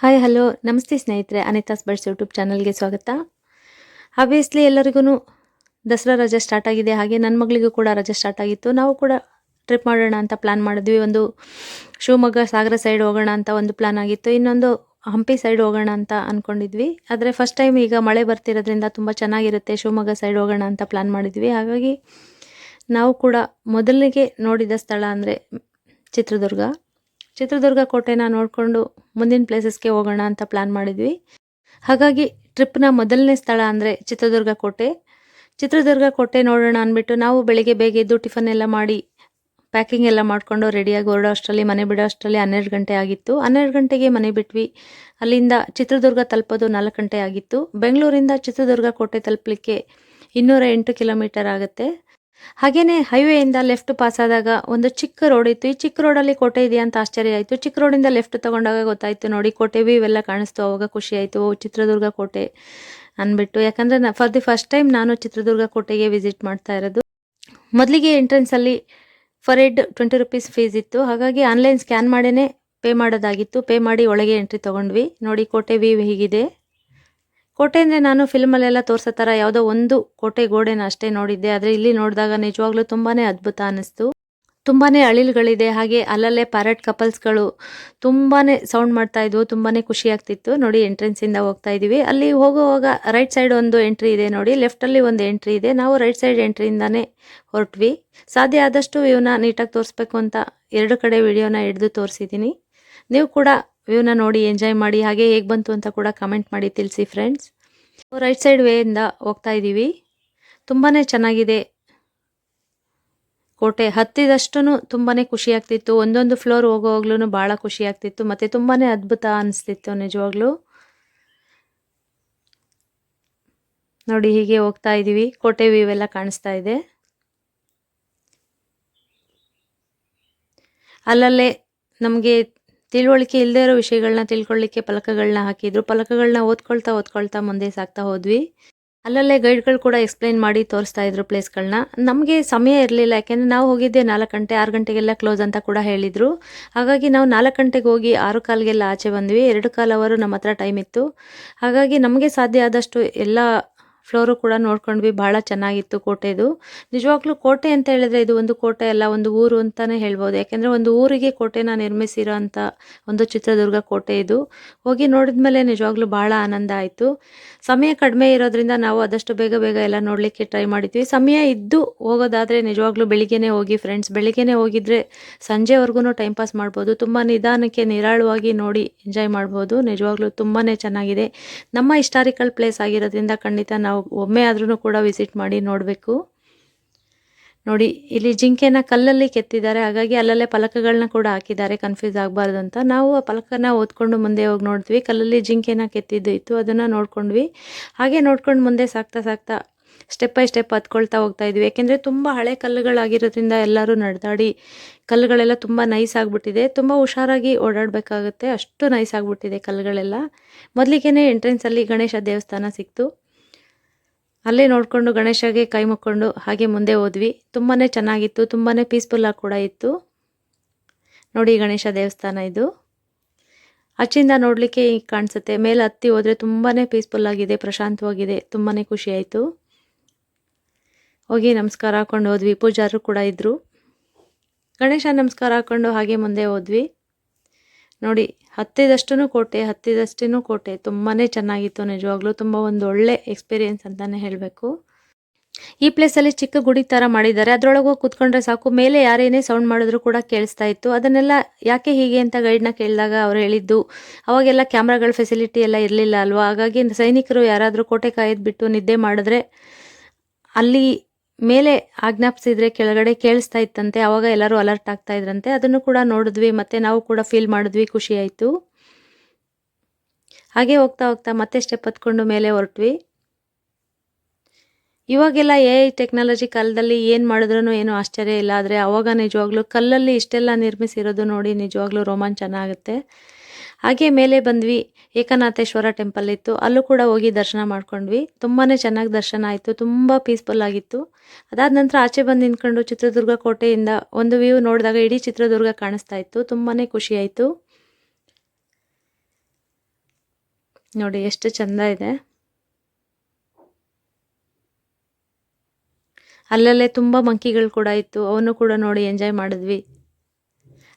Hi hello ನಮಸ್ತೆ ಸ್ನೇಹಿತರೆ. ಅನಿತಾಸ್ ಬರ್ಸ್ YouTube ಚಾನಲ್ಗೆ ಸ್ವಾಗತ. ಆಬ್ವಿಯಸ್ಲಿ ಎಲ್ಲರಿಗೂ ದಸರಾ ರಜೆ ಸ್ಟಾರ್ಟ್ ಆಗಿದೆ. ಹಾಗೆ ನನ್ನ ಮಗಳಿಗೂ ಕೂಡ ರಜೆ ಸ್ಟಾರ್ಟ್ ಆಗಿತ್ತು. ನಾವು ಕೂಡ ಟ್ರಿಪ್ ಮಾಡೋಣ ಅಂತ ಪ್ಲ್ಯಾನ್ ಮಾಡಿದ್ವಿ. ಒಂದು ಶಿವಮೊಗ್ಗ ಸಾಗರ ಸೈಡ್ ಹೋಗೋಣ ಅಂತ ಒಂದು ಪ್ಲ್ಯಾನ್ ಆಗಿತ್ತು. ಇನ್ನೊಂದು ಹಂಪಿ ಸೈಡ್ ಹೋಗೋಣ ಅಂತ ಅಂದ್ಕೊಂಡಿದ್ವಿ ಆದರೆ ಫಸ್ಟ್ ಟೈಮ್ ಈಗ ಮಳೆ ಬರ್ತಿರೋದ್ರಿಂದ ತುಂಬ ಚೆನ್ನಾಗಿರುತ್ತೆ. ಶಿವಮೊಗ್ಗ ಸೈಡ್ ಹೋಗೋಣ ಅಂತ ಪ್ಲ್ಯಾನ್ ಮಾಡಿದ್ವಿ. ಹಾಗಾಗಿ ನಾವು ಕೂಡ ಮೊದಲಿಗೆ ನೋಡಿದ ಸ್ಥಳ ಅಂದರೆ ಚಿತ್ರದುರ್ಗ. ಚಿತ್ರದುರ್ಗ ಕೋಟೆನ ನೋಡಿಕೊಂಡು ಮುಂದಿನ ಪ್ಲೇಸಸ್ಗೆ ಹೋಗೋಣ ಅಂತ ಪ್ಲ್ಯಾನ್ ಮಾಡಿದ್ವಿ. ಹಾಗಾಗಿ ಟ್ರಿಪ್ನ ಮೊದಲನೇ ಸ್ಥಳ ಅಂದರೆ ಚಿತ್ರದುರ್ಗ ಕೋಟೆ. ಚಿತ್ರದುರ್ಗ ಕೋಟೆ ನೋಡೋಣ ಅಂದ್ಬಿಟ್ಟು ನಾವು ಬೆಳಿಗ್ಗೆ ಬೇಗ ಎದ್ದು ಟಿಫನ್ ಎಲ್ಲ ಮಾಡಿ ಪ್ಯಾಕಿಂಗ್ ಎಲ್ಲ ಮಾಡಿಕೊಂಡು ರೆಡಿಯಾಗಿ ಹೊರಡೋ ಅಷ್ಟರಲ್ಲಿ ಮನೆ ಬಿಡೋ ಅಷ್ಟರಲ್ಲಿ ಹನ್ನೆರಡು ಗಂಟೆ ಆಗಿತ್ತು. ಹನ್ನೆರಡು ಗಂಟೆಗೆ ಮನೆ ಬಿಟ್ವಿ. ಅಲ್ಲಿಂದ ಚಿತ್ರದುರ್ಗ ತಲುಪೋದು ನಾಲ್ಕು ಗಂಟೆ ಆಗಿತ್ತು. ಬೆಂಗಳೂರಿಂದ ಚಿತ್ರದುರ್ಗ ಕೋಟೆ ತಲುಪಲಿಕ್ಕೆ ಇನ್ನೂರ ಎಂಟು ಕಿಲೋಮೀಟರ್ ಆಗುತ್ತೆ. ಹಾಗೇನೆ ಹೈವೇಯಿಂದ ಲೆಫ್ಟ್ ಪಾಸ್ ಆದಾಗ ಒಂದು ಚಿಕ್ಕ ರೋಡ್ ಇತ್ತು. ಈ ಚಿಕ್ಕ ರೋಡಲ್ಲಿ ಕೋಟೆ ಇದೆಯಾ ಅಂತ ಆಶ್ಚರ್ಯ ಆಯಿತು. ಚಿಕ್ಕ ರೋಡಿಂದ ಲೆಫ್ಟ್ ತಗೊಂಡಾಗ ಗೊತ್ತಾಯಿತು ನೋಡಿ, ಕೋಟೆ ವಿ ಇವೆಲ್ಲ ಕಾಣಿಸ್ತು. ಅವಾಗ ಖುಷಿ ಆಯಿತು. ಚಿತ್ರದುರ್ಗ ಕೋಟೆ ಅಂದ್ಬಿಟ್ಟು ಯಾಕಂದರೆ ನಾ ಫಾರ್ ದಿ ಫಸ್ಟ್ ಟೈಮ್ ನಾನು ಚಿತ್ರದುರ್ಗ ಕೋಟೆಗೆ ವಿಸಿಟ್ ಮಾಡ್ತಾ ಇರೋದು. ಮೊದಲಿಗೆ ಎಂಟ್ರೆನ್ಸಲ್ಲಿ per head twenty rupees fees ಇತ್ತು. ಹಾಗಾಗಿ ಆನ್ಲೈನ್ ಸ್ಕ್ಯಾನ್ ಮಾಡೇ ಪೇ ಮಾಡೋದಾಗಿತ್ತು. ಪೇ ಮಾಡಿ ಒಳಗೆ ಎಂಟ್ರಿ ತೊಗೊಂಡ್ವಿ. ನೋಡಿ, ಕೋಟೆ ವ್ಯೂ ಹೀಗಿದೆ. ಕೋಟೆ ಅಂದರೆ ನಾನು ಫಿಲ್ಮಲ್ಲೆಲ್ಲ ತೋರಿಸೋ ಥರ ಯಾವುದೋ ಒಂದು ಕೋಟೆ ಗೋಡೆನ ಅಷ್ಟೇ ನೋಡಿದ್ದೆ. ಆದರೆ ಇಲ್ಲಿ ನೋಡಿದಾಗ ನಿಜವಾಗ್ಲೂ ತುಂಬಾ ಅದ್ಭುತ ಅನ್ನಿಸ್ತು. ತುಂಬಾ ಅಳಿಲುಗಳಿದೆ, ಹಾಗೆ ಅಲ್ಲಲ್ಲೇ ಪ್ಯಾರೆಟ್ ಕಪಲ್ಸ್ಗಳು ತುಂಬಾ ಸೌಂಡ್ ಮಾಡ್ತಾ ಇದ್ವು ತುಂಬಾ ಖುಷಿ ಆಗ್ತಿತ್ತು. ನೋಡಿ ಎಂಟ್ರೆನ್ಸಿಂದ ಹೋಗ್ತಾ ಇದ್ದೀವಿ ಅಲ್ಲಿ ಹೋಗುವಾಗ ರೈಟ್ ಸೈಡ್ ಒಂದು ಎಂಟ್ರಿ ಇದೆ ನೋಡಿ. ಲೆಫ್ಟಲ್ಲಿ ಒಂದು ಎಂಟ್ರಿ ಇದೆ. ನಾವು ರೈಟ್ ಸೈಡ್ ಎಂಟ್ರಿಯಿಂದನೇ ಹೊರಟ್ವಿ. ಸಾಧ್ಯ ಆದಷ್ಟು ಇವನ್ನ ನೀಟಾಗಿ ತೋರಿಸ್ಬೇಕು ಅಂತ ಎರಡು ಕಡೆ ವಿಡಿಯೋನ ಹಿಡಿದು ತೋರಿಸಿದ್ದೀನಿ. ನೀವು ಕೂಡ ವ್ಯೂನ ನೋಡಿ ಎಂಜಾಯ್ ಮಾಡಿ, ಹಾಗೆ ಹೇಗೆ ಬಂತು ಅಂತ ಕೂಡ ಕಮೆಂಟ್ ಮಾಡಿ ತಿಳಿಸಿ ಫ್ರೆಂಡ್ಸ್ ರೈಟ್ ಸೈಡ್ ವೇಯಿಂದ ಹೋಗ್ತಾ ಇದ್ದೀವಿ ತುಂಬಾ ಚೆನ್ನಾಗಿದೆ. ಕೋಟೆ ಹತ್ತಿದಷ್ಟು ತುಂಬಾ ಖುಷಿ ಆಗ್ತಿತ್ತು. ಒಂದೊಂದು ಫ್ಲೋರ್ ಹೋಗೋವಾಗ್ಲೂ ಭಾಳ ಖುಷಿ ಆಗ್ತಿತ್ತು. ಮತ್ತು ತುಂಬಾ ಅದ್ಭುತ ಅನಿಸ್ತಿತ್ತು ನಿಜವಾಗ್ಲೂ. ನೋಡಿ, ಹೀಗೆ ಹೋಗ್ತಾ ಇದ್ದೀವಿ ಕೋಟೆ ವ್ಯೂ ಎಲ್ಲ ಕಾಣಿಸ್ತಾ ಇದೆ. ಅಲ್ಲಲ್ಲೇ ನಮಗೆ ತಿಳುವಳಿಕೆ ಇಲ್ಲದೆ ಇರೋ ವಿಷಯಗಳನ್ನ ತಿಳ್ಕೊಳ್ಳಿಕ್ಕೆ ಫಲಕಗಳನ್ನ ಹಾಕಿದ್ರು. ಫಲಕಗಳನ್ನ ಓದ್ಕೊಳ್ತಾ ಓದ್ಕೊಳ್ತಾ ಮುಂದೆ ಸಾಗ್ತಾ ಹೋದ್ವಿ. ಅಲ್ಲಲ್ಲೇ ಗೈಡ್ಗಳು ಕೂಡ ಎಕ್ಸ್ಪ್ಲೈನ್ ಮಾಡಿ ತೋರಿಸ್ತಾ ಇದ್ರು ಪ್ಲೇಸ್ಗಳನ್ನ ನಮಗೆ ಸಮಯ ಇರಲಿಲ್ಲ, ಯಾಕೆಂದರೆ ನಾವು ಹೋಗಿದ್ದೆ ನಾಲ್ಕು ಗಂಟೆ, ಆರು ಗಂಟೆಗೆಲ್ಲ ಕ್ಲೋಸ್ ಅಂತ ಕೂಡ ಹೇಳಿದರು. ಹಾಗಾಗಿ ನಾವು ನಾಲ್ಕು ಗಂಟೆಗೆ ಹೋಗಿ ಆರು ಕಾಲಿಗೆಲ್ಲ ಆಚೆ ಬಂದ್ವಿ. ಎರಡು ಕಾಲ್ ಅವರು ನಮ್ಮ ಹತ್ರ ಟೈಮ್ ಇತ್ತು. ಹಾಗಾಗಿ ನಮಗೆ ಸಾಧ್ಯ ಆದಷ್ಟು ಎಲ್ಲ ಫ್ಲೋರು ಕೂಡ ನೋಡ್ಕೊಂಡ್ವಿ ಭಾಳ ಚೆನ್ನಾಗಿತ್ತು ಕೋಟೆದು. ನಿಜವಾಗ್ಲೂ ಕೋಟೆ ಅಂತ ಹೇಳಿದ್ರೆ ಇದು ಒಂದು ಕೋಟೆ ಅಲ್ಲ, ಒಂದು ಊರು ಅಂತಲೇ ಹೇಳ್ಬೋದು. ಯಾಕೆಂದರೆ ಒಂದು ಊರಿಗೆ ಕೋಟೆನ ನಿರ್ಮಿಸಿರೋ ಅಂಥ ಒಂದು ಚಿತ್ರದುರ್ಗ ಕೋಟೆ ಇದು. ಹೋಗಿ ನೋಡಿದ ಮೇಲೆ ನಿಜವಾಗ್ಲೂ ಭಾಳ ಆನಂದ ಆಯಿತು. ಸಮಯ ಕಡಿಮೆ ಇರೋದ್ರಿಂದ ನಾವು ಆದಷ್ಟು ಬೇಗ ಬೇಗ ಎಲ್ಲ ನೋಡಲಿಕ್ಕೆ ಟ್ರೈ ಮಾಡಿದ್ವಿ. ಸಮಯ ಇದ್ದು ಹೋಗೋದಾದರೆ ನಿಜವಾಗ್ಲೂ ಬೆಳಿಗ್ಗೆನೇ ಹೋಗಿ ಫ್ರೆಂಡ್ಸ್ ಬೆಳಿಗ್ಗೆನೇ ಹೋಗಿದ್ರೆ ಸಂಜೆವರೆಗೂ ಟೈಮ್ ಪಾಸ್ ಮಾಡ್ಬೋದು. ತುಂಬ ನಿಧಾನಕ್ಕೆ ನಿರಾಳವಾಗಿ ನೋಡಿ ಎಂಜಾಯ್ ಮಾಡ್ಬೋದು. ನಿಜವಾಗ್ಲೂ ತುಂಬಾ ಚೆನ್ನಾಗಿದೆ. ನಮ್ಮ ಹಿಸ್ಟಾರಿಕಲ್ ಪ್ಲೇಸ್ ಆಗಿರೋದ್ರಿಂದ ಖಂಡಿತ ನಾವು ಒಮ್ಮೆ ಆದ್ರೂ ಕೂಡ ವಿಸಿಟ್ ಮಾಡಿ ನೋಡಬೇಕು. ನೋಡಿ, ಇಲ್ಲಿ ಜಿಂಕೆನ ಕಲ್ಲಲ್ಲಿ ಕೆತ್ತಿದ್ದಾರೆ. ಹಾಗಾಗಿ ಅಲ್ಲಲ್ಲೇ ಫಲಕಗಳನ್ನ ಕೂಡ ಹಾಕಿದ್ದಾರೆ. ಕನ್ಫ್ಯೂಸ್ ಆಗಬಾರ್ದು ಅಂತ. ನಾವು ಆ ಫಲಕನ ಓದ್ಕೊಂಡು ಮುಂದೆ ಹೋಗಿ ನೋಡಿದ್ವಿ. ಕಲ್ಲಲ್ಲಿ ಜಿಂಕೆನ ಕೆತ್ತಿದ್ದು ಇತ್ತು. ಅದನ್ನು ನೋಡ್ಕೊಂಡ್ವಿ. ಹಾಗೆ ನೋಡ್ಕೊಂಡು ಮುಂದೆ ಸಾಕ್ತಾ ಸಾಕ್ತಾ ಸ್ಟೆಪ್ ಬೈ ಸ್ಟೆಪ್ ಹತ್ಕೊಳ್ತಾ ಹೋಗ್ತಾ ಇದ್ವಿ. ಯಾಕೆಂದರೆ ತುಂಬ ಹಳೆ ಕಲ್ಲುಗಳಾಗಿರೋದ್ರಿಂದ ಎಲ್ಲರೂ ನಡೆದಾಡಿ ಕಲ್ಲುಗಳೆಲ್ಲ ತುಂಬ ನೈಸ್ ಆಗಿಬಿಟ್ಟಿದೆ. ತುಂಬ ಹುಷಾರಾಗಿ ಓಡಾಡಬೇಕಾಗುತ್ತೆ. ಅಷ್ಟು ನೈಸ್ ಆಗಿಬಿಟ್ಟಿದೆ ಕಲ್ಲುಗಳೆಲ್ಲ. ಮೊದಲಿಗೆ ಎಂಟ್ರೆನ್ಸಲ್ಲಿ ಗಣೇಶ ದೇವಸ್ಥಾನ ಸಿಕ್ತು. ಅಲ್ಲೇ ನೋಡಿಕೊಂಡು ಗಣೇಶಗೆ ಕೈ ಮುಕ್ಕೊಂಡು ಹಾಗೆ ಮುಂದೆ ಹೋದ್ವಿ. ತುಂಬಾ ಚೆನ್ನಾಗಿತ್ತು ತುಂಬಾ ಪೀಸ್ಫುಲ್ಲಾಗಿ ಕೂಡ ಇತ್ತು. ನೋಡಿ ಗಣೇಶ ದೇವಸ್ಥಾನ ಇದು. ಅಚ್ಚಿಂದ ನೋಡಲಿಕ್ಕೆ ಕಾಣಿಸುತ್ತೆ. ಮೇಲೆ ಹತ್ತಿ ಹೋದರೆ ತುಂಬಾ ಪೀಸ್ಫುಲ್ಲಾಗಿದೆ ಪ್ರಶಾಂತವಾಗಿದೆ ತುಂಬಾ ಖುಷಿ ಆಯಿತು. ಹೋಗಿ ನಮಸ್ಕಾರ ಹಾಕ್ಕೊಂಡು ಹೋದ್ವಿ, ಪೂಜಾರು ಕೂಡ ಇದ್ದರು ಗಣೇಶ ನಮಸ್ಕಾರ ಹಾಕ್ಕೊಂಡು ಹಾಗೆ ಮುಂದೆ ಹೋದ್ವಿ. ನೋಡಿ ಹತ್ತಿದಷ್ಟು ಕೋಟೆ ಹತ್ತಿದಷ್ಟೂ ಕೋಟೆ. ತುಂಬಾ ಚೆನ್ನಾಗಿತ್ತು ನಿಜವಾಗ್ಲೂ. ತುಂಬ ಒಂದು ಒಳ್ಳೆ ಎಕ್ಸ್ಪೀರಿಯೆನ್ಸ್ ಅಂತಲೇ ಹೇಳಬೇಕು. ಈ ಪ್ಲೇಸಲ್ಲಿ ಚಿಕ್ಕ ಗುಡಿ ಥರ ಮಾಡಿದ್ದಾರೆ. ಅದರೊಳಗೆ ಕೂತ್ಕೊಂಡ್ರೆ ಸಾಕು. ಮೇಲೆ ಯಾರೇನೇ ಸೌಂಡ್ ಮಾಡಿದ್ರು ಕೂಡ ಕೇಳಿಸ್ತಾ ಇತ್ತು. ಅದನ್ನೆಲ್ಲ ಯಾಕೆ ಹೀಗೆ ಅಂತ ಗೈಡ್ನ ಕೇಳಿದಾಗ ಅವ್ರು ಹೇಳಿದ್ದು, ಅವಾಗೆಲ್ಲ ಕ್ಯಾಮ್ರಾಗಳ ಫೆಸಿಲಿಟಿ ಎಲ್ಲ ಇರಲಿಲ್ಲ ಅಲ್ವಾ? ಹಾಗಾಗಿ ಸೈನಿಕರು ಯಾರಾದರೂ ಕೋಟೆ ಕಾಯ್ದು ಬಿಟ್ಟು ನಿದ್ದೆ ಮಾಡಿದ್ರೆ ಅಲ್ಲಿ ಮೇಲೆ ಆಜ್ಞಾಪಿಸಿದ್ರೆ ಕೆಳಗಡೆ ಕೇಳಿಸ್ತಾ ಇತ್ತಂತೆ, ಅವಾಗ ಎಲ್ಲರೂ ಅಲರ್ಟ್ ಆಗ್ತಾ ಇದ್ರಂತೆ. ಅದನ್ನು ಕೂಡ ನೋಡಿದ್ವಿ, ಮತ್ತೆ ನಾವು ಕೂಡ ಫೀಲ್ ಮಾಡಿದ್ವಿ, ಖುಷಿ ಆಯಿತು. ಹಾಗೆ ಹೋಗ್ತಾ ಹೋಗ್ತಾ ಮತ್ತೆ ಸ್ಟೆಪ್ ಹತ್ಕೊಂಡು ಮೇಲೆ ಹೊರಟ್ವಿ. ಇವಾಗೆಲ್ಲ ಎ ಐ ಟೆಕ್ನಾಲಜಿ ಕಾಲದಲ್ಲಿ ಏನು ಮಾಡಿದ್ರೂ ಏನೂ ಆಶ್ಚರ್ಯ ಇಲ್ಲ, ಆದರೆ ಅವಾಗ ನಿಜವಾಗ್ಲೂ ಕಲ್ಲಲ್ಲಿ ಇಷ್ಟೆಲ್ಲ ನಿರ್ಮಿಸಿರೋದು ನೋಡಿ ನಿಜವಾಗ್ಲೂ ರೋಮಾಂಚನ ಆಗುತ್ತೆ. ಹಾಗೆ ಮೇಲೆ ಬಂದ್ವಿ. ಏಕನಾಥೇಶ್ವರ ಟೆಂಪಲ್ ಇತ್ತು. ಅಲ್ಲೂ ಕೂಡ ಹೋಗಿ ದರ್ಶನ ಮಾಡ್ಕೊಂಡ್ವಿ. ತುಂಬಾ ಚೆನ್ನಾಗಿ ದರ್ಶನ ಆಯಿತು. ತುಂಬ ಪೀಸ್ಫುಲ್ ಆಗಿತ್ತು. ಅದಾದ ನಂತರ ಆಚೆ ಬಂದು ನಿಂತ್ಕೊಂಡು ಚಿತ್ರದುರ್ಗ ಕೋಟೆಯಿಂದ ಒಂದು ವ್ಯೂ ನೋಡಿದಾಗ ಇಡೀ ಚಿತ್ರದುರ್ಗ ಕಾಣಿಸ್ತಾ ಇತ್ತು. ತುಂಬಾ ಖುಷಿಯಾಯಿತು ನೋಡಿ, ಎಷ್ಟು ಚಂದ ಇದೆ. ಅಲ್ಲಲ್ಲೇ ತುಂಬ ಮಂಕಿಗಳು ಕೂಡ ಇತ್ತು. ಅವನು ಕೂಡ ನೋಡಿ ಎಂಜಾಯ್ ಮಾಡಿದ್ವಿ.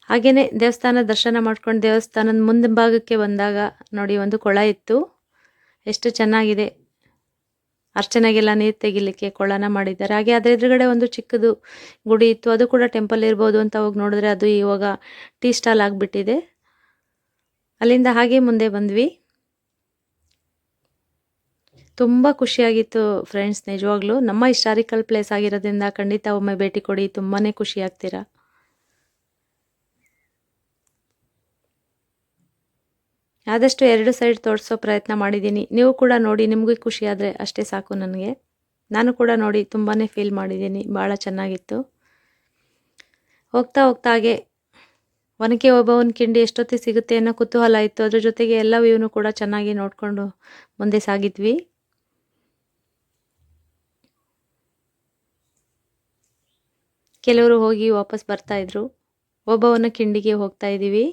ಹಾಗೆಯೇ ದೇವಸ್ಥಾನ ದರ್ಶನ ಮಾಡ್ಕೊಂಡು ದೇವಸ್ಥಾನದ ಮುಂದೆ ಭಾಗಕ್ಕೆ ಬಂದಾಗ ನೋಡಿ ಒಂದು ಕೊಳ ಇತ್ತು. ಎಷ್ಟು ಚೆನ್ನಾಗಿದೆ. ಅರ್ಚನೆಗೆಲ್ಲ ನೀರು ತೆಗಿಲಿಕ್ಕೆ ಕೊಳನ ಮಾಡಿದ್ದಾರೆ. ಹಾಗೆ ಅದರ ಎದುರುಗಡೆ ಒಂದು ಚಿಕ್ಕದು ಗುಡಿ ಇತ್ತು. ಅದು ಕೂಡ ಟೆಂಪಲ್ ಇರ್ಬೋದು ಅಂತ ಹೋಗಿ ನೋಡಿದ್ರೆ ಅದು ಇವಾಗ ಟೀ ಸ್ಟಾಲ್ ಆಗಿಬಿಟ್ಟಿದೆ. ಅಲ್ಲಿಂದ ಹಾಗೆ ಮುಂದೆ ಬಂದ್ವಿ. ತುಂಬ ಖುಷಿಯಾಗಿತ್ತು ಫ್ರೆಂಡ್ಸ್, ನಿಜವಾಗ್ಲೂ. ನಮ್ಮ ಹಿಸ್ಟಾರಿಕಲ್ ಪ್ಲೇಸ್ ಆಗಿರೋದ್ರಿಂದ ಖಂಡಿತ ಒಮ್ಮೆ ಭೇಟಿ ಕೊಡಿ. ತುಂಬಾ ಖುಷಿ ಆಗ್ತೀರಾ. ಆದಷ್ಟು ಎರಡು ಸೈಡ್ ತೋರಿಸೋ ಪ್ರಯತ್ನ ಮಾಡಿದ್ದೀನಿ. ನೀವು ಕೂಡ ನೋಡಿ, ನಿಮಗೂ ಖುಷಿ ಆದರೆ ಅಷ್ಟೇ ಸಾಕು ನನಗೆ. ನಾನು ಕೂಡ ನೋಡಿ ತುಂಬಾ ಫೀಲ್ ಮಾಡಿದ್ದೀನಿ. ಭಾಳ ಚೆನ್ನಾಗಿತ್ತು. ಹೋಗ್ತಾ ಹೋಗ್ತಾ ಹಾಗೆ ಒನಕೆ ಒಬ್ಬವನ ಕಿಂಡಿ ಎಷ್ಟೊತ್ತಿಗೆ ಸಿಗುತ್ತೆ ಅನ್ನೋ ಕುತೂಹಲ ಇತ್ತು. ಅದ್ರ ಜೊತೆಗೆ ಎಲ್ಲ ವ್ಯೂನು ಕೂಡ ಚೆನ್ನಾಗಿ ನೋಡಿಕೊಂಡು ಮುಂದೆ ಸಾಗಿದ್ವಿ. ಕೆಲವರು ಹೋಗಿ ವಾಪಸ್ ಬರ್ತಾಯಿದ್ರು ಒಬ್ಬವನ ಕಿಂಡಿಗೆ ಹೋಗ್ತಾ ಇದ್ದೀವಿ.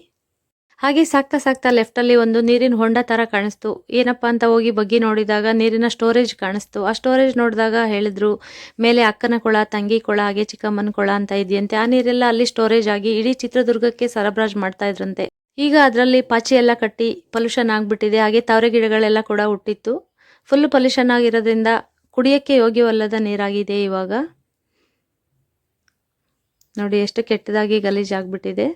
ಹಾಗೆ ಸಾಕ್ತಾ ಸಾಕ್ತಾ ಲೆಫ್ಟಲ್ಲಿ ಒಂದು ನೀರಿನ ಹೊಂಡ ಥರ ಕಾಣಿಸ್ತು. ಏನಪ್ಪ ಅಂತ ಹೋಗಿ ಬಗ್ಗಿ ನೋಡಿದಾಗ ನೀರಿನ ಸ್ಟೋರೇಜ್ ಕಾಣಿಸ್ತು. ಆ ಸ್ಟೋರೇಜ್ ನೋಡಿದಾಗ ಹೇಳಿದ್ರು, ಮೇಲೆ ಅಕ್ಕನ ಕೊಳ, ತಂಗಿ ಕೊಳ, ಹಾಗೆ ಚಿಕ್ಕಮ್ಮನ ಕೊಳ ಅಂತ ಇದೆಯಂತೆ. ಆ ನೀರೆಲ್ಲ ಅಲ್ಲಿ ಸ್ಟೋರೇಜ್ ಆಗಿ ಇಡೀ ಚಿತ್ರದುರ್ಗಕ್ಕೆ ಸರಬರಾಜು ಮಾಡ್ತಾ ಇದ್ರಂತೆ. ಈಗ ಅದರಲ್ಲಿ ಪಾಚಿ ಎಲ್ಲ ಕಟ್ಟಿ ಪೊಲ್ಯೂಷನ್ ಆಗಿಬಿಟ್ಟಿದೆ. ಹಾಗೆ ತಾವರೆ ಗಿಡಗಳೆಲ್ಲ ಕೂಡ ಹುಟ್ಟಿತ್ತು. ಫುಲ್ ಪೊಲ್ಯೂಷನ್ ಆಗಿರೋದ್ರಿಂದ ಕುಡಿಯೋಕ್ಕೆ ಯೋಗ್ಯವಲ್ಲದ ನೀರಾಗಿದೆ ಇವಾಗ. ನೋಡಿ ಎಷ್ಟು ಕೆಟ್ಟದಾಗಿ ಗಲೀಜಾಗ್ಬಿಟ್ಟಿದೆ.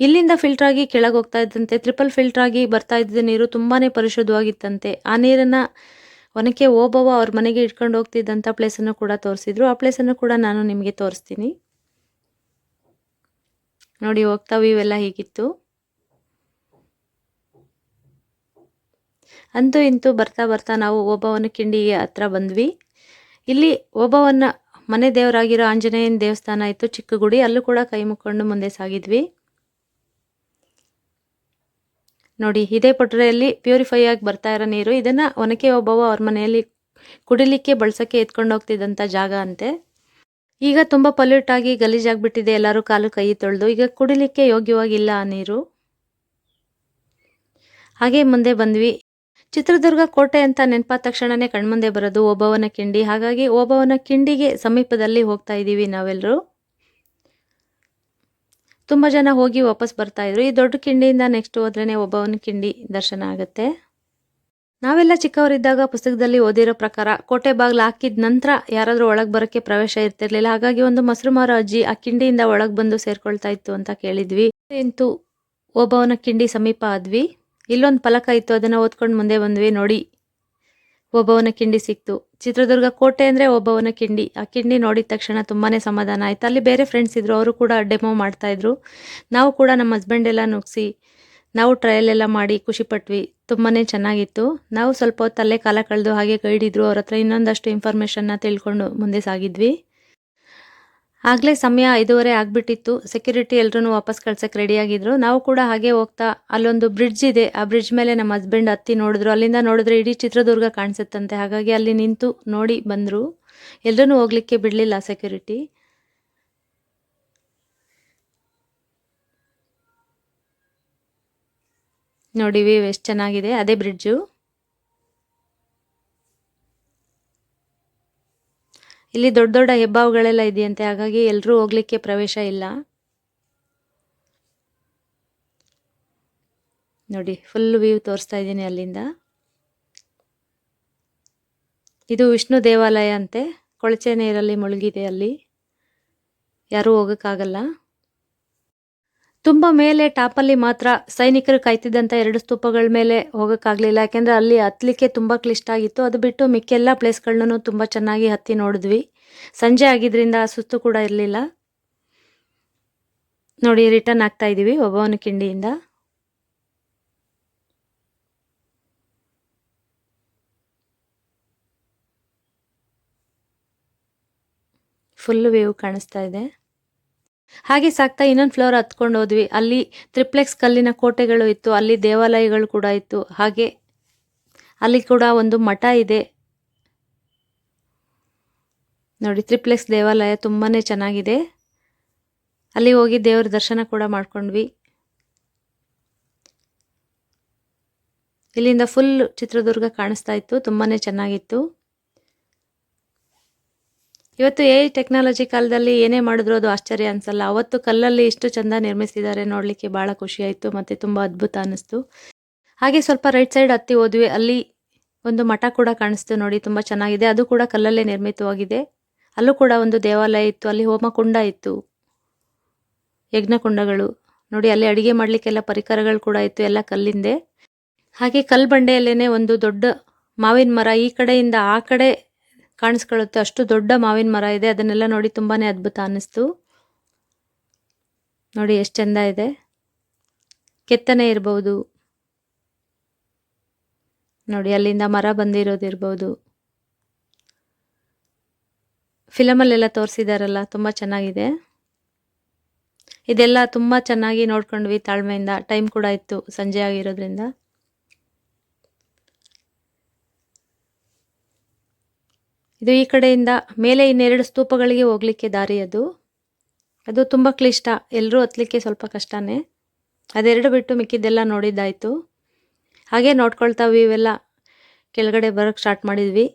ಇಲ್ಲಿಂದ ಫಿಲ್ಟರ್ ಆಗಿ ಕೆಳಗೆ ಹೋಗ್ತಾ ಇದ್ದಂತೆ ಟ್ರಿಪಲ್ ಫಿಲ್ಟರ್ ಆಗಿ ಬರ್ತಾ ಇದ್ದ ನೀರು ತುಂಬಾನೇ ಪರಿಶುದ್ಧವಾಗಿತ್ತಂತೆ. ಆ ನೀರನ್ನ ಒನಕೆ ಓಬವ್ವ ಅವ್ರ ಮನೆಗೆ ಇಟ್ಕೊಂಡು ಹೋಗ್ತಿದ್ದಂಥ ಪ್ಲೇಸನ್ನು ಕೂಡ ತೋರಿಸಿದ್ರು. ಆ ಪ್ಲೇಸನ್ನು ಕೂಡ ನಾನು ನಿಮಗೆ ತೋರಿಸ್ತೀನಿ. ನೋಡಿ ಹೋಗ್ತಾ ಇವೆಲ್ಲ ಹೀಗಿತ್ತು. ಅಂತೂ ಇಂತೂ ಬರ್ತಾ ಬರ್ತಾ ನಾವು ಓಬವ್ವನ ಕಿಂಡಿಗೆ ಹತ್ರ ಬಂದ್ವಿ. ಇಲ್ಲಿ ಓಬವ್ವನ ಮನೆ ದೇವರಾಗಿರೋ ಆಂಜನೇಯನ ದೇವಸ್ಥಾನ ಇತ್ತು ಚಿಕ್ಕ ಗುಡಿ ಅಲ್ಲೂ ಕೂಡ ಕೈ ಮುಕ್ಕೊಂಡು ಮುಂದೆ ಸಾಗಿದ್ವಿ. ನೋಡಿ, ಇದೇ ಪೊಟ್ರೆಯಲ್ಲಿ ಪ್ಯೂರಿಫೈ ಆಗಿ ಬರ್ತಾ ಇರೋ ನೀರು. ಇದನ್ನ ಒನಕೆ ಒಬ್ಬವ ಅವ್ರ ಮನೆಯಲ್ಲಿ ಕುಡಿಲಿಕ್ಕೆ, ಬಳಸಕ್ಕೆ ಎತ್ಕೊಂಡು ಹೋಗ್ತಿದ್ದಂಥ ಜಾಗ ಅಂತೆ. ಈಗ ತುಂಬ ಪೊಲ್ಯೂಟ್ ಆಗಿ ಗಲೀಜಾಗ್ಬಿಟ್ಟಿದೆ, ಎಲ್ಲರೂ ಕಾಲು ಕೈ ತೊಳೆದು. ಈಗ ಕುಡಿಲಿಕ್ಕೆ ಯೋಗ್ಯವಾಗಿಲ್ಲ ಆ ನೀರು. ಹಾಗೆ ಮುಂದೆ ಬಂದ್ವಿ. ಚಿತ್ರದುರ್ಗ ಕೋಟೆ ಅಂತ ನೆನಪಾದ ತಕ್ಷಣನೇ ಕಣ್ಮುಂದೆ ಬರೋದು ಓಬವನ ಕಿಂಡಿ. ಹಾಗಾಗಿ ಓಬವನ ಕಿಂಡಿಗೆ ಸಮೀಪದಲ್ಲಿ ಹೋಗ್ತಾ ಇದ್ದೀವಿ ನಾವೆಲ್ಲರೂ ತುಂಬ ಜನ ಹೋಗಿ ವಾಪಸ್ ಬರ್ತಾ ಇದ್ರು. ಈ ದೊಡ್ಡ ಕಿಂಡಿಯಿಂದ ನೆಕ್ಸ್ಟ್ ಹೋದ್ರೇ ಒಬ್ಬವನ ಕಿಂಡಿ ದರ್ಶನ ಆಗುತ್ತೆ. ನಾವೆಲ್ಲ ಚಿಕ್ಕವರಿದ್ದಾಗ ಪುಸ್ತಕದಲ್ಲಿ ಓದಿರೋ ಪ್ರಕಾರ ಕೋಟೆ ಬಾಗಿಲು ಹಾಕಿದ ನಂತರ ಯಾರಾದರೂ ಒಳಗೆ ಬರೋಕ್ಕೆ ಪ್ರವೇಶ ಇರ್ತಿರ್ಲಿಲ್ಲ. ಹಾಗಾಗಿ ಒಂದು ಮೊಸರು ಮಾರೋ ಅಜ್ಜಿ ಆ ಕಿಂಡಿಯಿಂದ ಒಳಗೆ ಬಂದು ಸೇರ್ಕೊಳ್ತಾ ಇತ್ತು ಅಂತ ಕೇಳಿದ್ವಿ. ಇಂತೂ ಒಬ್ಬವನ ಕಿಂಡಿ ಸಮೀಪ ಆದ್ವಿ. ಇಲ್ಲೊಂದು ಫಲಕ ಇತ್ತು, ಅದನ್ನು ಓದ್ಕೊಂಡು ಮುಂದೆ ಬಂದ್ವಿ. ನೋಡಿ ಒಬ್ಬವನ ಕಿಂಡಿ ಸಿಕ್ತು. ಚಿತ್ರದುರ್ಗ ಕೋಟೆ ಅಂದರೆ ಒಬ್ಬವನ ಕಿಂಡಿ. ಆ ಕಿಂಡಿ ನೋಡಿದ ತಕ್ಷಣ ತುಂಬಾ ಸಮಾಧಾನ ಆಯ್ತು. ಅಲ್ಲಿ ಬೇರೆ ಫ್ರೆಂಡ್ಸ್ ಇದ್ದರು ಅವರು ಕೂಡ ಡೆಮೋ ಮಾಡ್ತಾಯಿದ್ರು ನಾವು ಕೂಡ ನಮ್ಮ ಹಸ್ಬೆಂಡ್ ಎಲ್ಲ ನುಗ್ಸಿ, ನಾವು ಟ್ರಯಲ್ ಎಲ್ಲ ಮಾಡಿ ಖುಷಿಪಟ್ವಿ ತುಂಬಾ ಚೆನ್ನಾಗಿತ್ತು. ನಾವು ಸ್ವಲ್ಪ ಹೊತ್ತು ಅಲ್ಲೇ ಕಾಲ ಕಳೆದು ಹಾಗೆ ಗೈಡ್ ಇದ್ರು. ಅವ್ರ ಹತ್ರ ಇನ್ನೊಂದಷ್ಟು ಇನ್ಫಾರ್ಮೇಷನ್ನ ತಿಳ್ಕೊಂಡು ಮುಂದೆ ಸಾಗಿದ್ವಿ. ಆಗಲೇ ಸಮಯ ಐದೂವರೆ ಆಗಿಬಿಟ್ಟಿತ್ತು. ಸೆಕ್ಯೂರಿಟಿ ಎಲ್ಲರೂ ವಾಪಸ್ ಕಳ್ಸಕ್ಕೆ ರೆಡಿಯಾಗಿದ್ರು. ನಾವು ಕೂಡ ಹಾಗೆ ಹೋಗ್ತಾ ಅಲ್ಲೊಂದು ಬ್ರಿಡ್ಜ್ ಇದೆ. ಆ ಬ್ರಿಡ್ಜ್ ಮೇಲೆ ನಮ್ಮ ಹಸ್ಬೆಂಡ್ ಹತ್ತಿ ನೋಡಿದ್ರು. ಅಲ್ಲಿಂದ ನೋಡಿದ್ರೆ ಇಡೀ ಚಿತ್ರದುರ್ಗ ಕಾಣಿಸುತ್ತಂತೆ. ಹಾಗಾಗಿ ಅಲ್ಲಿ ನಿಂತು ನೋಡಿ ಬಂದರು. ಎಲ್ಲರೂ ಹೋಗ್ಲಿಕ್ಕೆ ಬಿಡಲಿಲ್ಲ ಸೆಕ್ಯೂರಿಟಿ. ನೋಡಿ ವ್ಯೂ ಎಷ್ಟು ಚೆನ್ನಾಗಿದೆ. ಅದೇ ಬ್ರಿಡ್ಜು. ಇಲ್ಲಿ ದೊಡ್ಡ ದೊಡ್ಡ ಹೆಬ್ಬಾವುಗಳೆಲ್ಲ ಇದೆಯಂತೆ, ಹಾಗಾಗಿ ಎಲ್ಲರೂ ಹೋಗ್ಲಿಕ್ಕೆ ಪ್ರವೇಶ ಇಲ್ಲ. ನೋಡಿ ಫುಲ್ ವ್ಯೂ ತೋರಿಸ್ತಾ ಇದ್ದೀನಿ ಅಲ್ಲಿಂದ. ಇದು ವಿಷ್ಣು ದೇವಾಲಯ ಅಂತೆ. ಕೊಳಚೆ ನೀರಲ್ಲಿ ಮುಳುಗಿದೆ ಅಲ್ಲಿ. ಯಾರೂ ಹೋಗೋಕ್ಕಾಗಲ್ಲ. ತುಂಬ ಮೇಲೆ ಟಾಪಲ್ಲಿ ಮಾತ್ರ ಸೈನಿಕರು ಕಾಯ್ತಿದ್ದಂಥ ಎರಡು ಸ್ತೂಪಗಳ ಮೇಲೆ ಹೋಗೋಕ್ಕಾಗಲಿಲ್ಲ. ಯಾಕೆಂದರೆ ಅಲ್ಲಿ ಹತ್ತಲಿಕ್ಕೆ ತುಂಬ ಕ್ಲಿಷ್ಟ ಆಗಿತ್ತು. ಅದು ಬಿಟ್ಟು ಮಿಕ್ಕೆಲ್ಲ ಪ್ಲೇಸ್ಗಳನ್ನೂ ತುಂಬ ಚೆನ್ನಾಗಿ ಹತ್ತಿ ನೋಡಿದ್ವಿ. ಸಂಜೆ ಆಗಿದ್ದರಿಂದ ಸುಸ್ತು ಕೂಡ ಇರಲಿಲ್ಲ. ನೋಡಿ ರಿಟರ್ನ್ ಆಗ್ತಾ ಇದ್ದೀವಿ ಒಬ್ಬವನ ಕಿಂಡಿಯಿಂದ. ಫುಲ್ ವೇವ್ ಕಾಣಿಸ್ತಾ ಇದೆ. ಹಾಗೆ ಸಾಕ್ತಾ ಇನ್ನೊಂದು ಫ್ಲೋರ್ ಹತ್ಕೊಂಡು ಹೋದ್ವಿ. ಅಲ್ಲಿ ತ್ರಿಪ್ಲೆಕ್ಸ್ ಕಲ್ಲಿನ ಕೋಟೆಗಳು ಇತ್ತು, ಅಲ್ಲಿ ದೇವಾಲಯಗಳು ಕೂಡ ಇತ್ತು. ಹಾಗೆ ಅಲ್ಲಿ ಕೂಡ ಒಂದು ಮಠ ಇದೆ. ನೋಡಿ, ತ್ರಿಪ್ಲೆಕ್ಸ್ ದೇವಾಲಯ ತುಂಬಾ ಚೆನ್ನಾಗಿದೆ. ಅಲ್ಲಿ ಹೋಗಿ ದೇವರ ದರ್ಶನ ಕೂಡ ಮಾಡ್ಕೊಂಡ್ವಿ. ಇಲ್ಲಿಂದ ಫುಲ್ ಚಿತ್ರದುರ್ಗ ಕಾಣಿಸ್ತಾ ಇತ್ತು ತುಂಬಾ ಚೆನ್ನಾಗಿತ್ತು. ಇವತ್ತು ಎ ಟೆಕ್ನಾಲಜಿ ಕಾಲದಲ್ಲಿ ಏನೇ ಮಾಡಿದ್ರು ಅದು ಆಶ್ಚರ್ಯ ಅನ್ಸಲ್ಲ. ಅವತ್ತು ಕಲ್ಲಲ್ಲಿ ಇಷ್ಟು ಚಂದ ನಿರ್ಮಿಸಿದ್ದಾರೆ ನೋಡಲಿಕ್ಕೆ ಭಾಳ ಖುಷಿ ಆಯಿತು ಮತ್ತು ತುಂಬ ಅದ್ಭುತ ಅನ್ನಿಸ್ತು ಹಾಗೆ ಸ್ವಲ್ಪ ರೈಟ್ ಸೈಡ್ ಹತ್ತಿ ಹೋದ್ವಿ. ಅಲ್ಲಿ ಒಂದು ಮಠ ಕೂಡ ಕಾಣಿಸ್ತು ನೋಡಿ, ತುಂಬ ಚೆನ್ನಾಗಿದೆ. ಅದು ಕೂಡ ಕಲ್ಲಲ್ಲೇ ನಿರ್ಮಿತವಾಗಿದೆ. ಅಲ್ಲೂ ಕೂಡ ಒಂದು ದೇವಾಲಯ ಇತ್ತು. ಅಲ್ಲಿ ಹೋಮಕುಂಡ ಇತ್ತು. ಯಜ್ಞಕುಂಡಗಳು. ನೋಡಿ, ಅಲ್ಲಿ ಅಡಿಗೆ ಮಾಡಲಿಕ್ಕೆಲ್ಲ ಪರಿಕರಗಳು ಕೂಡ ಇತ್ತು ಎಲ್ಲ ಕಲ್ಲಿಂದೆ. ಹಾಗೆ ಕಲ್ಲು ಬಂಡೆಯಲ್ಲೇ ಒಂದು ದೊಡ್ಡ ಮಾವಿನ ಮರ ಈ ಕಡೆಯಿಂದ ಆ ಕಡೆ ಕಾಣಿಸ್ಕೊಳ್ಳುತ್ತೆ. ಅಷ್ಟು ದೊಡ್ಡ ಮಾವಿನ ಮರ ಇದೆ. ಅದನ್ನೆಲ್ಲ ನೋಡಿ ತುಂಬಾನೇ ಅದ್ಭುತ ಅನ್ನಿಸ್ತು. ನೋಡಿ ಎಷ್ಟು ಚಂದ ಇದೆ. ಕೆತ್ತನೆ ಇರ್ಬೋದು. ನೋಡಿ, ಅಲ್ಲಿಂದ ಮರ ಬಂದಿರೋದಿರ್ಬೋದು ಫಿಲಮಲ್ಲೆಲ್ಲ ತೋರಿಸಿದಾರಲ್ಲ, ತುಂಬ ಚೆನ್ನಾಗಿದೆ. ಇದೆಲ್ಲ ತುಂಬ ಚೆನ್ನಾಗಿ ನೋಡ್ಕೊಂಡ್ವಿ ತಾಳ್ಮೆಯಿಂದ. ಟೈಮ್ ಕೂಡ ಇತ್ತು ಸಂಜೆ ಆಗಿರೋದ್ರಿಂದ. ಇದು ಈ ಕಡೆಯಿಂದ ಮೇಲೆ ಇನ್ನೆರಡು ಸ್ತೂಪಗಳಿಗೆ ಹೋಗ್ಲಿಕ್ಕೆ ದಾರಿ ಅದು. ಅದು ತುಂಬ ಕ್ಲಿಷ್ಟ. ಎಲ್ಲರೂ ಹತ್ತಲಿಕ್ಕೆ ಸ್ವಲ್ಪ ಕಷ್ಟನೇ. ಅದೆರಡು ಬಿಟ್ಟು ಮಿಕ್ಕಿದ್ದೆಲ್ಲ ನೋಡಿದ್ದಾಯಿತು. ಹಾಗೆ ನೋಡ್ಕೊಳ್ತಾ ಇವೆಲ್ಲ. ಕೆಳಗಡೆ ಬರೋಕ್ಕೆ ಸ್ಟಾರ್ಟ್ ಮಾಡಿದ್ವಿ.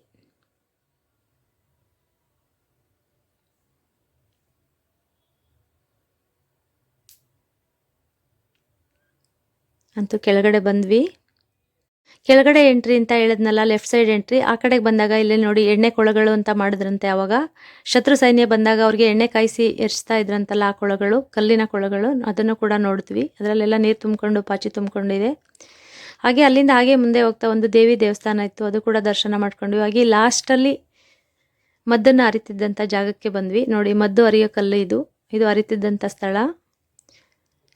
ಅಂತೂ ಕೆಳಗಡೆ ಬಂದ್ವಿ. ಕೆಳಗಡೆ ಎಂಟ್ರಿ ಅಂತ ಹೇಳಿದ್ನಲ್ಲ ಲೆಫ್ಟ್ ಸೈಡ್ ಎಂಟ್ರಿ ಆ ಕಡೆಗೆ ಬಂದಾಗ ಇಲ್ಲಿ ನೋಡಿ ಎಣ್ಣೆ ಕೊಳಗಳು ಅಂತ ಮಾಡಿದ್ರಂತೆ ಅವಾಗ. ಶತ್ರು ಸೈನ್ಯ ಬಂದಾಗ ಅವ್ರಿಗೆ ಎಣ್ಣೆ ಕಾಯಿಸಿ ಎರ್ಚ್ತಾ ಇದ್ರಂತಲ್ಲ ಆ ಕೊಳಗಳು, ಕಲ್ಲಿನ ಕೊಳಗಳು. ಅದನ್ನು ಕೂಡ ನೋಡ್ತೀವಿ. ಅದರಲ್ಲೆಲ್ಲ ನೀರು ತುಂಬಿಕೊಂಡು, ಪಾಚಿ ತುಂಬಿಕೊಂಡಿದೆ. ಹಾಗೆ ಅಲ್ಲಿಂದ ಹಾಗೆ ಮುಂದೆ ಹೋಗ್ತಾ ಒಂದು ದೇವಿ ದೇವಸ್ಥಾನ ಇತ್ತು. ಅದು ಕೂಡ ದರ್ಶನ ಮಾಡ್ಕೊಂಡ್ವಿ. ಹಾಗೆ ಲಾಸ್ಟಲ್ಲಿ ಮದ್ದನ್ನು ಅರಿತಿದ್ದಂಥ ಜಾಗಕ್ಕೆ ಬಂದ್ವಿ. ನೋಡಿ, ಮದ್ದು ಅರಿಯೋ ಕಲ್ಲು ಇದು. ಇದು ಅರಿತಿದ್ದಂಥ ಸ್ಥಳ.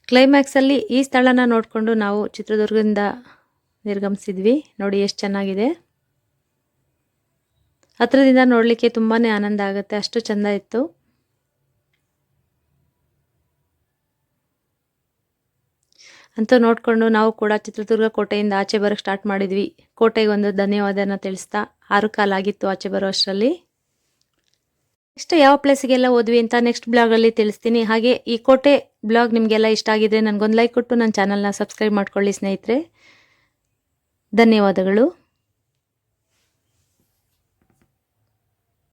ಕ್ಲೈಮ್ಯಾಕ್ಸಲ್ಲಿ ಈ ಸ್ಥಳನ ನೋಡಿಕೊಂಡು ನಾವು ಚಿತ್ರದುರ್ಗದಿಂದ ನಿರ್ಗಮಿಸಿದ್ವಿ. ನೋಡಿ ಎಷ್ಟು ಚೆನ್ನಾಗಿದೆ. ಹತ್ರದಿಂದ ನೋಡಲಿಕ್ಕೆ ತುಂಬಾ ಆನಂದ ಆಗುತ್ತೆ. ಅಷ್ಟು ಚೆಂದ ಇತ್ತು. ಅಂತ ನೋಡಿಕೊಂಡು ನಾವು ಕೂಡ ಚಿತ್ರದುರ್ಗ ಕೋಟೆಯಿಂದ ಆಚೆ ಬರೋಕ್ಕೆ ಸ್ಟಾರ್ಟ್ ಮಾಡಿದ್ವಿ. ಕೋಟೆಗೆ ಒಂದು ಧನ್ಯವಾದನ ತಿಳಿಸ್ತಾ ಆರು ಕಾಲಾಗಿತ್ತು ಆಚೆ ಬರೋ ಅಷ್ಟರಲ್ಲಿ. ನೆಕ್ಸ್ಟ್ ಯಾವ ಪ್ಲೇಸಿಗೆಲ್ಲ ಹೋದ್ವಿ ಅಂತ ನೆಕ್ಸ್ಟ್ ಬ್ಲಾಗಲ್ಲಿ ತಿಳಿಸ್ತೀನಿ. ಹಾಗೆ ಈ ಕೋಟೆ ಬ್ಲಾಗ್ ನಿಮಗೆಲ್ಲ ಇಷ್ಟ ಆಗಿದ್ರೆ ನನಗೊಂದು ಲೈಕ್ ಕೊಟ್ಟು ನನ್ನ ಚಾನಲ್ನ ಸಬ್ಸ್ಕ್ರೈಬ್ ಮಾಡ್ಕೊಳ್ಳಿ ಸ್ನೇಹಿತರೆ. ಧನ್ಯವಾದಗಳು.